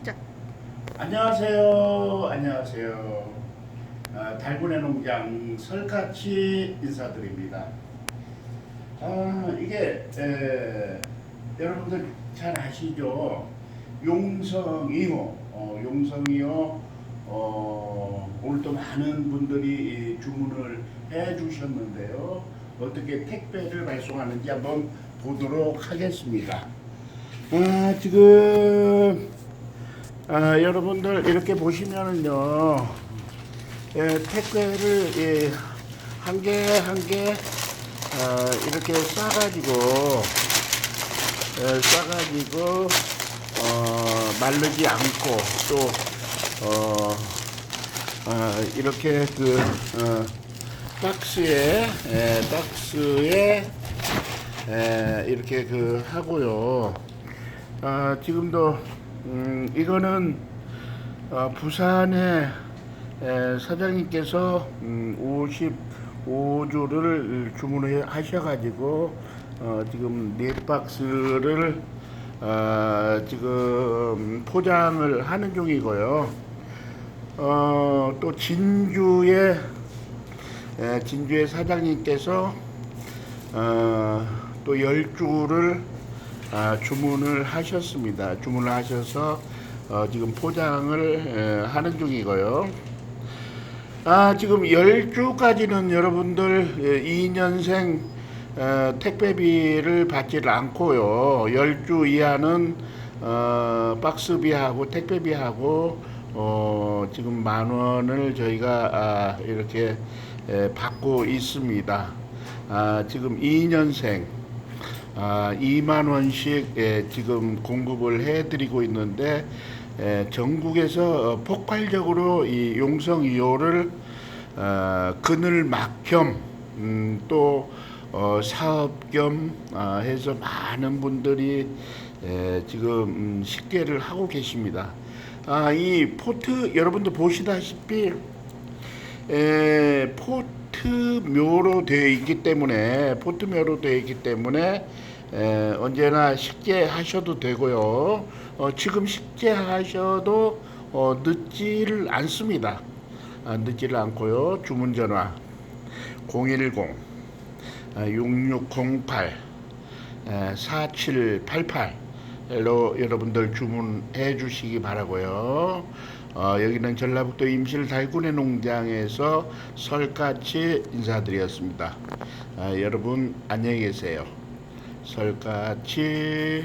시작. 안녕하세요. 안녕하세요. 아, 달군의 농장 설같이 인사드립니다. 아, 이게 에, 여러분들 잘 아시죠? 용성 2호, 어, 용성 2호 어, 오늘 또 많은 분들이 이 주문을 해 주셨는데요. 어떻게 택배를 발송하는지 한번 보도록 하겠습니다. 아, 지금 아, 여러분들 이렇게 보시면은요, 예, 택배를 예, 한개 한개 아, 이렇게 싸가지고 예, 싸가지고 어, 마르지 않고 또 어, 아, 이렇게 그 어, 박스에 예, 박스에 예, 이렇게 그 하고요. 아, 지금도 음, 이거는 어, 부산의 에, 사장님께서 음, 55주를 주문을 하셔가지고 어, 지금 네 박스를 어, 지금 포장을 하는 중이고요. 어, 또 진주의 에, 진주의 사장님께서 어, 또 10주를 아, 주문을 하셨습니다. 주문을 하셔서 어, 지금 포장을 에, 하는 중이고요. 아, 지금 10주까지는 여러분들 예, 2년생 어, 택배비를 받지를 않고요. 10주 이하는 어, 박스비하고 택배비하고 어, 지금 만 원을 저희가 아, 이렇게 에, 받고 있습니다. 아, 지금 2년생 아, 2만 원씩 예, 지금 공급을 해드리고 있는데 예, 전국에서 어, 폭발적으로 이 용성 2호를 어, 그늘 막겸 음, 또 어, 사업 겸 아, 해서 많은 분들이 예, 지금 음, 식대를 하고 계십니다. 아, 이 포트 여러분들 보시다시피 에, 포트 묘로 되어 있기 때문에 포트묘로 되어 있기 때문에 에, 언제나 식재 하셔도 되고요. 어, 지금 식재 하셔도 어, 늦지를 않습니다. 아, 늦지를 않고요. 주문 전화 010 아, 6608 에, 4788로 여러분들 주문해 주시기 바라고요. 어, 여기는 전라북도 임실 달군의 농장에서 설같이 인사드렸습니다. 아, 여러분 안녕히 계세요. 설같이